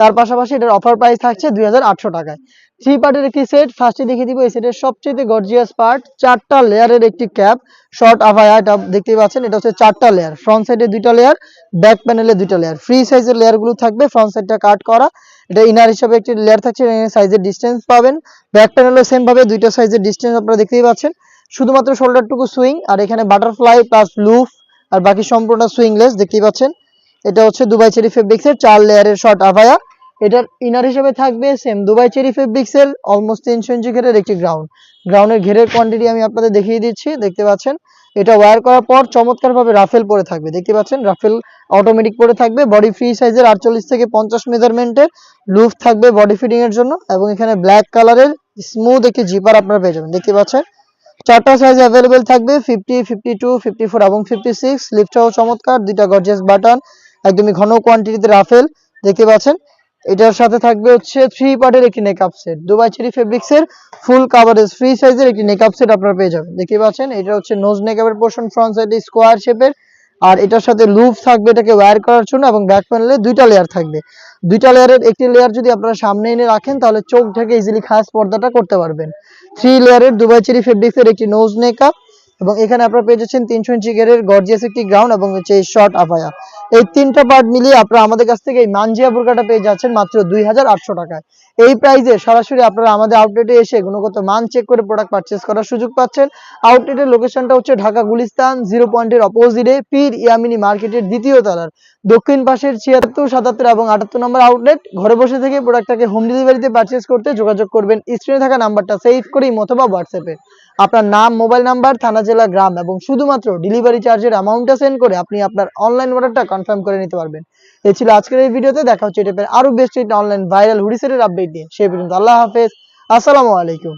তার পাশাপাশি এটার অফার প্রাইস থাকছে দুই হাজার আটশো টাকায়। থ্রি পার্টের একটি সেট ফার্স্টে দেখিয়ে দিব এই সেটের সবচেয়ে গর্জিয়াস পার্ট চারটা লেয়ারের একটি ক্যাপ শর্ট আভায়া, এটা দেখতে পাচ্ছেন, এটা হচ্ছে চারটা লেয়ার ফ্রন্ট সাইডে দুইটা লেয়ার ব্যাক প্যানেলে দুইটা লেয়ার ফ্রি সাইজের লেয়ারগুলো থাকবে ফ্রন্ট সাইডটা কাট করা। এটা ইনার হিসাবে একটি লেয়ার থাকছে সাইজের ডিস্টেন্স পাবেন। ব্যাক প্যানেলও সেম ভাবে দুইটা সাইজের ডিস্টেন্স আপনারা দেখতেই পাচ্ছেন। শুধুমাত্র শোল্ডারটুকু সুইং আর এখানে বাটারফ্লাই প্লাস লুফ আর বাকি সম্পূর্ণ সুইংলেস দেখতেই পাচ্ছেন। এটা হচ্ছে দুবাই চেরি ফেব্রিক্সের চার লেয়ারের শর্ট আভায়া। এটার ইনার হিসেবে থাকবে সেম দুবাই চেরি ফেব্রিক্সের অলমোস্ট তিনশো ইঞ্চি ঘেরের একটি গ্রাউন্ড গ্রাউন্ডের ঘেরের কোয়ান্টিটি আমি আপনাদের দেখিয়ে দিচ্ছি, দেখতে পাচ্ছেন? এটা ওয়্যার করার পর চমৎকার ভাবে রাফেল পরে থাকবে, দেখতে পাচ্ছেন? রাফেল অটোমেটিক পরে থাকবে বডি ফ্রি সাইজের আটচল্লিশ থেকে পঞ্চাশ মেজারমেন্টের লুফ থাকবে বডি ফিটিং এর জন্য এবং এখানে ব্ল্যাক কালারের স্মুথ একটি জিপার আপনারা পেয়ে যাবেন, দেখতে পাচ্ছেন? চারটা সাইজ অ্যাভেলেবেল থাকবে fifty fifty two fifty four এবং ফিফটি সিক্স লিফটাও চমৎকার, দুইটা গর্জিয়াস বাটন একদমই ঘন কোয়ান্টিটিতে রাফেল দেখতে পাচ্ছেন? এটার সাথে থাকবে হচ্ছে থ্রি পার্টের একটি নেকআপ সেট দুবাই চেরি ফেব্রিক্সের ফুল কাভারেজ ফ্রি সাইজের একটি নেকআপ সেট আপনারা পেয়ে যাবেন। দেখতে পাচ্ছেন, এটা হচ্ছে নোজ নেকআপের পোর্শন ফ্রন্ট সাইডে স্কোয়ার শেপের আর এটার সাথে লুপ থাকবে এটাকে ওয়্যার করার জন্য এবং ব্যাক প্যানেলে দুইটা লেয়ার থাকবে। দুইটা লেয়ারের একটি লেয়ার যদি আপনারা সামনে এনে রাখেন, তাহলে চোখ ঢেকে ইজিলি খাস পর্দাটা করতে পারবেন। থ্রি লেয়ারের দুবাই চেরি ফেব্রিক্সের একটি নোজ নেকআপ এবং এখানে আপনারা পেয়ে যাচ্ছেন তিনশো ইঞ্চি গেরের গর্জিয়াস একটি গ্রাউন্ড এবং হচ্ছে শর্ট আফায়া এই তিনটা পার্ট মিলিয়ে আপনারা আমাদের কাছ থেকে এই মানজিয়া বুরকাটা পেয়ে যাচ্ছেন মাত্র দুই হাজার আটশো টাকায়। এই প্রাইসে সরাসরি আপনারা আমাদের আউটলেটে এসে গুণগত মান চেক করে প্রোডাক্ট পারচেস করার সুযোগ পাচ্ছেন। আউটলেটের লোকেশনটা হচ্ছে ঢাকা গুলিস্তান জিরো পয়েন্টের অপোজিটে পীর ইয়ামিনী মার্কেটের দ্বিতীয় তলার। দক্ষিণ পাশের ছিয়াত্তর, সাতাত্তর এবং আটাত্তর নম্বর আউটলেট ঘরে বসে থেকে প্রোডাক্টটাকে হোম ডেলিভারিতে পারচেস করতে যোগাযোগ করবেন। স্ক্রিনে থাকা নাম্বারটা সেভ করে অথবা হোয়াটসঅ্যাপে আপনার নাম মোবাইল নাম্বার থানা, জেলা, গ্রাম এবং শুধুমাত্র ডেলিভারি চার্জের অ্যামাউন্টটা সেন্ড করে আপনি আপনার অনলাইন অর্ডারটা কনফার্ম করে নিতে পারবেন। এই ছিল আজকের এই ভিডিওতে, দেখা হচ্ছে এটা আরও বেস্ট অনলাইন ভাইরাল হুডিসেটের আপডেট দিয়ে সেই পর্যন্ত আল্লাহ হাফেজ। আসসালামু আলাইকুম।